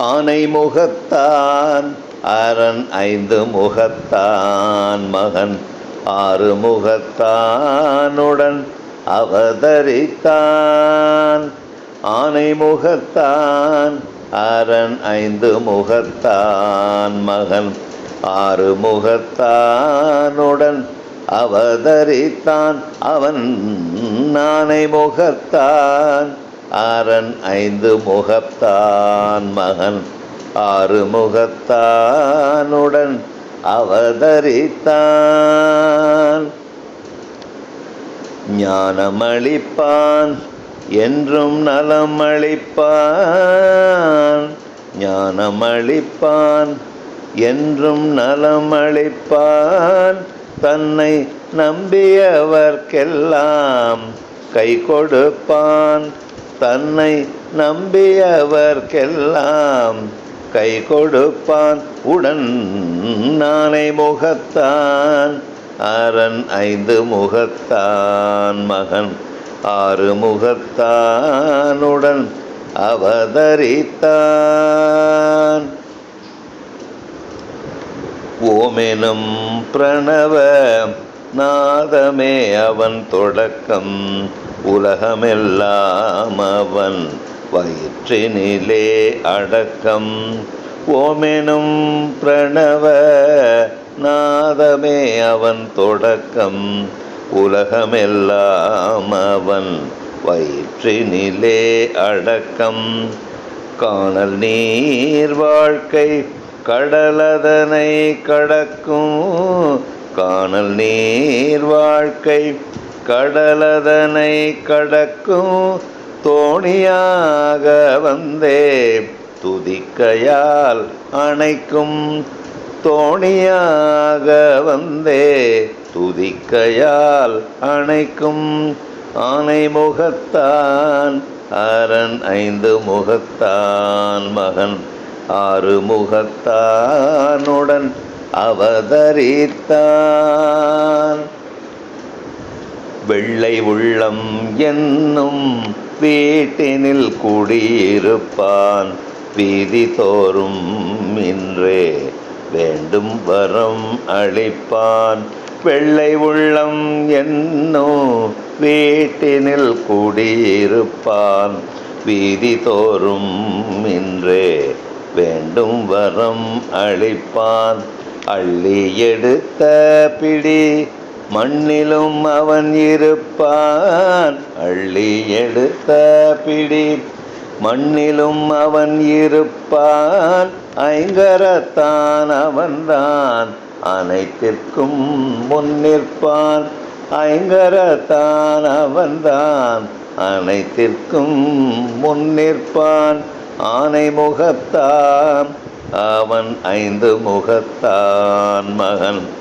ஆனை முகத்தான் அரண் ஐந்து முகத்தான் மகன் ஆறு முகத்தானுடன் அவதரித்தான். ஆனை முகத்தான் அரண் ஐந்து முகத்தான் மகன் ஆறு முகத்தானுடன் அவதரித்தான். அவன் நானை முகத்தான் அரண் ஐந்து முகத்தான் மகன் ஆறு முகத்தானுடன் அவதரித்தான். ஞானமளிப்பான் என்றும் நலமளிப்பான். ஞானமளிப்பான் என்றும் நலமளிப்பான். தன்னை நம்பியவர்க்கெல்லாம் கை கொடுப்பான் தன்னை நம்பியவர்க்கெல்லாம் கை கொடுப்பான். உடன் நானை முகத்தான். அரண் ஐந்து முகத்தான் மகன் ஆறு முகத்தானுடன் அவதரித்தான். ஓமெனும் பிரணவ நாதமே அவன் தொடக்கம். உலகமெல்லாம் அவன் வயிற்றினிலே அடக்கம். ஓமெனும் பிரணவ நாதமே அவன் தொடக்கம். உலகமெல்லாம் அவன் வயிற்றினிலே அடக்கம். காணல் நீர் வாழ்க்கை கடலதனை கடக்கும். காணல் நீர் வாழ்க்கை கடலதனை கடக்கும் தோணியாக வந்தே. துதிக்கையால் அணைக்கும் தோணியாக வந்தே. துதிக்கையால் அணைக்கும் ஆனை முகத்தான் அரண் ஐந்து முகத்தான் மகன் ஆறு முகத்தானுடன் அவதரித்தான். வெள்ளை உள்ளம் என்னும் வீட்டினில் குடியிருப்பான். வீதி தோறும் இன்றே வேண்டும் வரம் அளிப்பான். வெள்ளை உள்ளம் என்னும் வீட்டினில் குடியிருப்பான். வீதி தோறும் இன்றே வேண்டும் வரம் அளிப்பான். அள்ளி எடுத்த பிடி மண்ணிலும் அவன் இருப்பான். அள்ளி எடுத்த பிடி. மண்ணிலும் அவன் இருப்பான். ஐங்கரத்தான் அவன்தான். அனைத்திற்கும் முன்னிற்பான் ஐங்கரத்தான் அவன்தான். அனைத்திற்கும் முன்னிற்பான் ஆனை முகத்தான். அவன் ஐந்து முகத்தான் மகன்.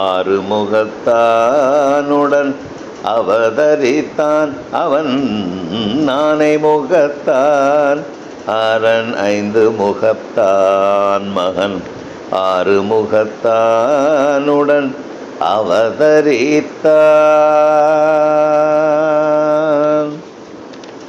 ஆறுமுகத்தானுடன் அவதரித்தான் அவன் நானை முகத்தான் அரண் ஐந்து முகத்தான் மகன் ஆறுமுகத்தானுடன் அவதரித்தான்.